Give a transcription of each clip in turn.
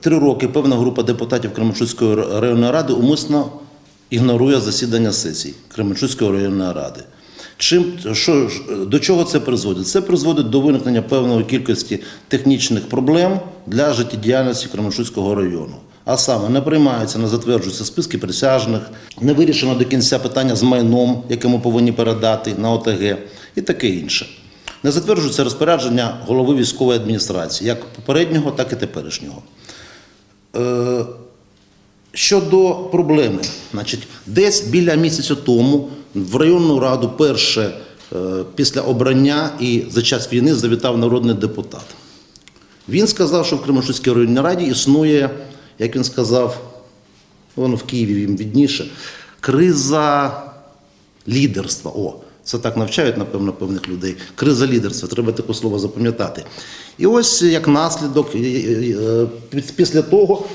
три роки певна група депутатів Кременчуцької районної ради умисно ігнорує засідання сесій Кременчуцької районної ради. Чим що до чого це призводить? Це призводить до виникнення певної кількості технічних проблем для життєдіяльності Кременчуцького району. А саме не приймаються, не затверджуються списки присяжних, не вирішено до кінця питання з майном, яке ми повинні передати на ОТГ, і таке інше. Не затверджується розпорядження голови військової адміністрації, як попереднього, так і теперішнього. Е, Щодо проблеми, значить, десь біля місяця тому в районну раду перше е, після обрання і за час війни завітав народний депутат. Він сказав, що в Кременчуцькій районній раді існує, як він сказав, воно в Києві їм відніше, криза лідерства. О, це так навчають, напевно, певних людей. Криза лідерства, треба таке слово запам'ятати. І ось як наслідок, е, піс- після того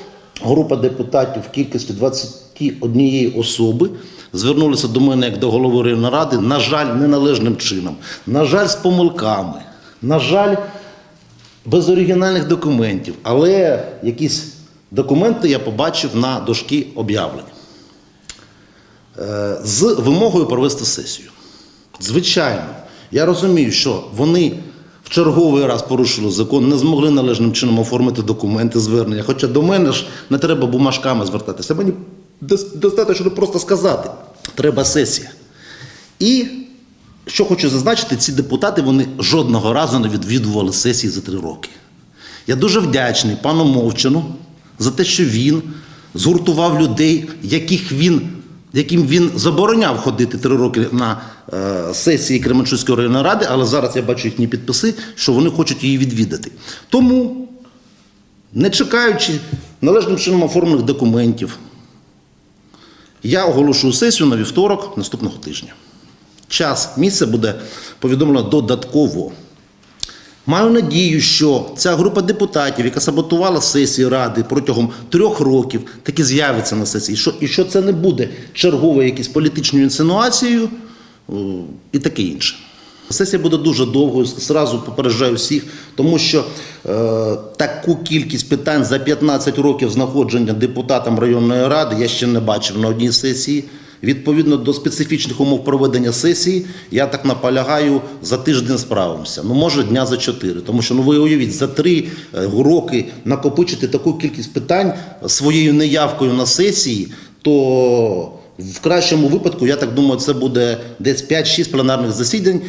група депутатів в кількості 21 особи звернулися до мене як до голови районної ради, на жаль, неналежним чином, на жаль, з помилками, на жаль, без оригінальних документів, але якісь документи я побачив на дошкі об'явлень Е, з вимогою провести сесію. Звичайно, я розумію, що вони в черговий раз порушили закон, не змогли належним чином оформити документи звернення. Хоча до мене ж не треба бумажками звертатися. Мені дос- достатньо просто сказати, треба сесія. І що хочу зазначити, ці депутати вони жодного разу не відвідували сесії за три роки. Я дуже вдячний пану Мовчану за те, що він згуртував людей, яких він, яким він забороняв ходити три роки на е, сесії Кременчуцької районної ради, але зараз я бачу їхні підписи, що вони хочуть її відвідати. Тому, не чекаючи належним чином оформлених документів, я оголошую сесію на вівторок наступного тижня. Час місце буде повідомлено додатково. Маю надію, що ця група депутатів, яка саботувала сесії ради протягом трьох років, таки з'явиться на сесії. Що, і що це не буде черговою якісь політичною інсинуацією і таке інше. Сесія буде дуже довгою, зразу попереджаю всіх, тому що е, таку кількість питань за 15 років знаходження депутатам районної ради я ще не бачив на одній сесії. Відповідно до специфічних умов проведення сесії, я так наполягаю, за тиждень справимося. Ну, може, дня за чотири. Тому що ну ви уявіть, за три е, роки накопичити таку кількість питань своєю неявкою на сесії, то в кращому випадку, я так думаю, це буде десь 5-6 пленарних засідань.